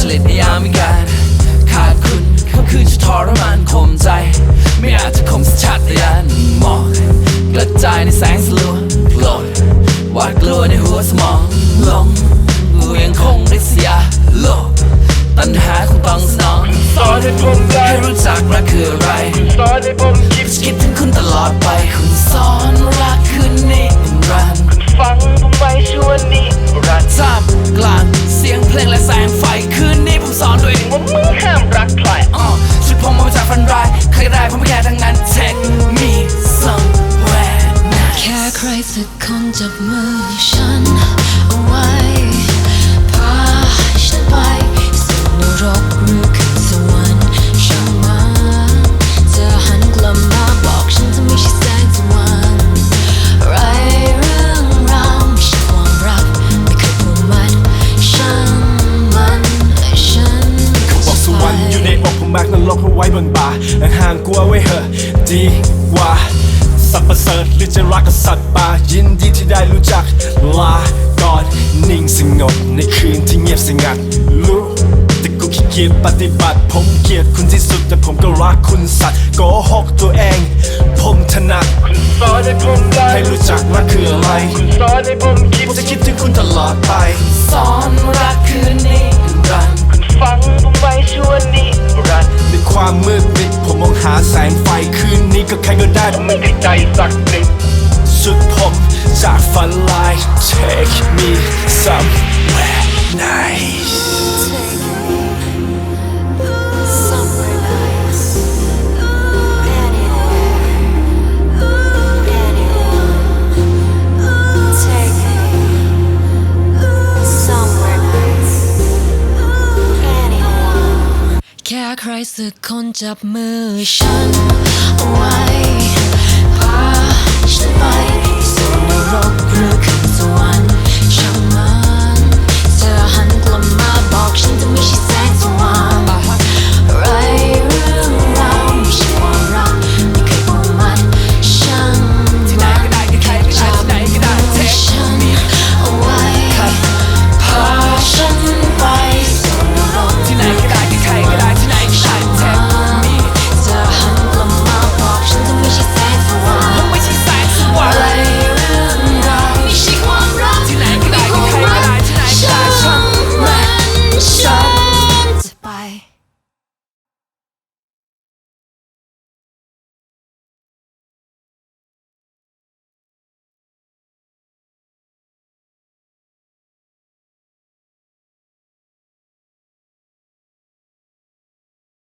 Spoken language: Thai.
จริตในยามวิการขาดคุณค่ำคืนจะทรมานข่มใจ ไม่อาจจะข่มสัญชาตญาณมองกระจายในแสงสลัวโลอธวาดกลัวในหัวสมองลงกูยังคงริษยาโลกตัณหาคงต้องสนองสอนให้ผมได้ให้รู้จักรักคืออะไรสอนให้ผมคิดคิดถึงคุณตลอดไปคุณสอนรัก คนจับมือฉันเอาไว้พาฉันไปสู่นรกหรือขึ้นสวรรค์ช่างมันเธอหันกลับมาบอกฉันเธอไม่ใช่แสงสว่างไรเรื่องราวไม่ใช่ความรักไม่เคยผูกมัดช่างมันฉันบอกสวรรค์อยู่ในอกผมมากนรกเอาไว้บนบ่าห่างกลัวไว้เหอะดี หรือจะรักกับสัตว์ป่ายินดีที่ได้รู้จัก ลาก่อนนิ่งสงบในคืนที่เงียบสงัดรู้แต่กูขี้เกียจปฏิบัติ ผมเกลียดคุณที่สุด แต่ผมก็รักคุณสัตว์โกหกตัวเอง ผมถนัดคุณสอนให้ผมได้ให้รู้จักรักคืออะไรคุณสอนให้ผมคิดผมจะคิดถึงคุณตลอดไปสอนรักคืนนี้รันคุณฟังผมไว้ชั่วนิรันดร์ในความมืดมิด หาแสงไฟคืนนี้ก็ใครก็ได้ไม่ได้ใจสักนิดสุดผมจากฝันลาย Take me some แค่ใครสักคนจับมือฉันเอาไว้พาฉัน